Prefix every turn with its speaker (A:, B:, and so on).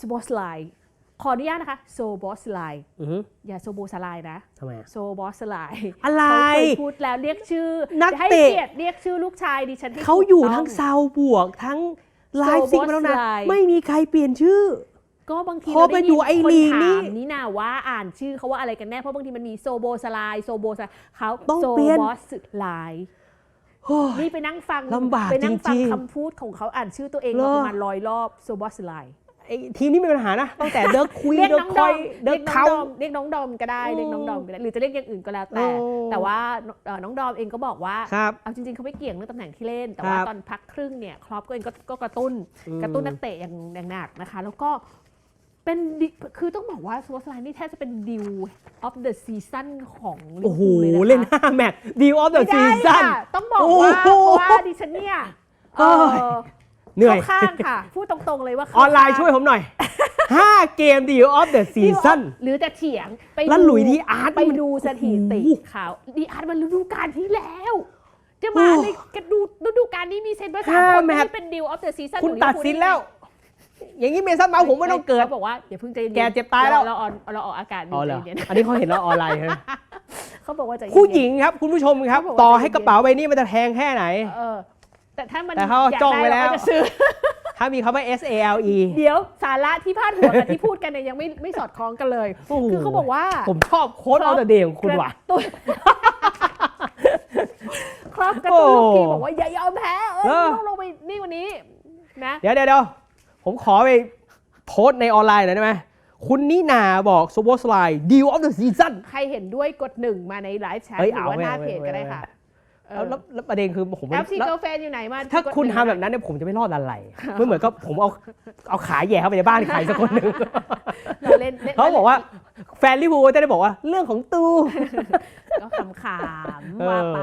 A: โซบอสไลขออนุญาตนะคะโซบอสไล
B: อือฮึ
A: อย่าโซโบสไลนะ
B: ทำไมอะ
A: โซบอสไล
B: อะไร
A: เขาเคยพูดแล้วเรียกชื่อ
B: นัก
A: ให้
B: เตะ
A: เกียรติเรียกชื่อลูกชายดิฉันให้
B: เขาอยู่
A: ถูกต้
B: ทั้งซาวบวกทั้งไลฟ์ซิงมาแล้วนะ
A: Soboslai
B: ไม่มีใครเปลี่ยนชื่อ
A: ก็บางที
B: พอ
A: เราได้
B: ไปอยู่
A: ยิน
B: ไอ้
A: คน
B: ลีกนี่
A: ถามนี่นาว่าอ่านชื่อเขาว่าอะไรกันแน่ เพราะบางทีมันมีโซโบสไลโซโบสไลเขา
B: ต้อง
A: โซ
B: เปลี่ยน
A: บอสไล
B: โอ้ย
A: นี่ไปนั่งฟัง
B: ลำบาก
A: ไปนั่งฟัง
B: จริงๆ
A: คำพูดของเขาอ่านชื่อตัวเอง
B: เหร
A: มา
B: อ
A: ประมาณร้อยรอบโซบอสไล
B: ไอ้ทีมนี้มีปัญหานะตั้งแต่เดิร์กคุย
A: เรียก
B: เดิร์
A: น้
B: ก
A: อง
B: ค
A: ด
B: อ
A: อยม
B: เดิ
A: เรี
B: ร์
A: ย
B: ก
A: กน้อง
B: เขา
A: ดอมเรียกน้องดอมก็ได้
B: โอ้
A: เรียกน้องดอมก็ได้หรือจะเรียกอย่างอื่นก็แล้วแต่
B: โอ้
A: แต่ว่าเอ่อน้องดอมเองก็บอกว่า
B: ครับ
A: เอาจริงๆเขาไม่เกี่ยงเรื่องตำแหน่งที่เล่น แต่ว่า
B: ครับ
A: ตอนพักครึ่งเนี่ยครอปก็เองก็ก็กระตุ้น
B: อืม
A: กระตุ้นนักเตะอย่างอย่างหนักนะคะ แล้วก็เป็นดิคือต้องบอกว่าสวอตไลน์นี่แทบจะเป็นดิวออฟเดอะซีซั่นของลิ
B: โอ้
A: เวอร์
B: โห
A: พูลเลยนะคะ
B: เล่น 5 แมตช์ดีออฟเดอะ
A: ไม่
B: ซี
A: ได้
B: ซั่น
A: ค่ะต้องบอก
B: โอ้
A: ว่า
B: โห
A: เพราะว่าดิฉันเนี่ยเอ่อ
B: เอ้ยเหนื่อย
A: ข้างค่ะ พูดตรงๆเลยว่า
B: ออนไลน์ช่วยผมหน่อย 5 เกมดีออฟเดอะซีซั่น
A: หรือจะเถียงไป
B: แล้วหลุยส์ดีอาร์ต
A: ไป
B: มัน
A: ดูสถิติ
B: โอ้โห
A: เขาดีอาร์ตมันฤดูกาลที่แล้ว จะมา
B: โอ้
A: ในกระดูฤดูกาลนี้มีเซนเบอร์สาม
B: ห้า
A: คนไม่
B: แมต
A: ได้
B: ช์
A: เป็นดิวออฟเดอะซีซั่น
B: คุณตัดสินแล้ว อย่างนี้เมสันเมาส์ผมไม่ต้องเกิด
A: เขาบอกว่าอย่าเพิ่งใจเย็น
B: แกเจ็บตายแล้ว
A: เราออนเราออกอากาศอยู่
B: อ๋อเหรอ
A: ใจเย็น
B: อันนี้เขาเห็นเราออนไลน์ใช่ไหม
A: เขาบอกว่าใจเย็น
B: ผู้หญิงครับคุณผู้ชมครับ
A: เขาบอกว่า
B: ต่อ
A: ใจเย็น
B: ให้กระเป๋าใบนี้มันจะแพงแค่ไหน
A: เออ แต่ถ้ามัน
B: แต่เขา
A: ยก
B: จ้อง
A: ด้
B: ไว้แล้ว
A: เราก็จะซื้อ
B: ถ้ามีคำว่า S A L E
A: เดี๋ยวสาระที่พาดหัวกับที่พูดกันเนี่ยยังไม่ไม่สอดคล้องกันเลย
B: โอ้โห
A: คือเขาบอกว่า
B: ผมชอบโค้ดออฟเดอะเดย์ของคุณว่ะ
A: กระตุ้นครับกระตุ้นลูกทีม
B: โอ้
A: บอกว่าอย่ายอมแพ้เอ้ย
B: เออ
A: ต้องลงไปนี่วันนี้นะ
B: เดี๋ยวเดี๋ยวเดี๋ยวผมขอไปโพสต์ในออนไลน์หน่อยได้ไหมคุณนินาบอกโซโบสไลด์ดีลออฟเดอะซีซั่น
A: ใครเห็นด้วยกดหนึ่งมาในไลฟ์แชท
B: เฮ้ย
A: หรือว่า
B: เอา
A: หน้า
B: ไม่
A: เพจ
B: เอา
A: ก็ได้
B: ไม่
A: ค่ะ
B: แล้วแล้วแล้วประเด็นคือผมไม่
A: แอปซี
B: แล้ว
A: เกิลแฟนอยู่ไหนมา
B: ถ้าคุณ
A: กดห
B: ทำ
A: ง
B: แบบนั้นเนี่ยผมจะไม่รอดอะไรไม่เหมือนกับผมเอาเอาขาแหย่เข้าไปในบ้านใครสักคนหนึ่ง
A: เราเล่นล่น
B: เขาบอกว่าแฟนลิเวอร์พูลจะได้บอกว่าเรื่องของตู
A: ก็ขำๆว่าไป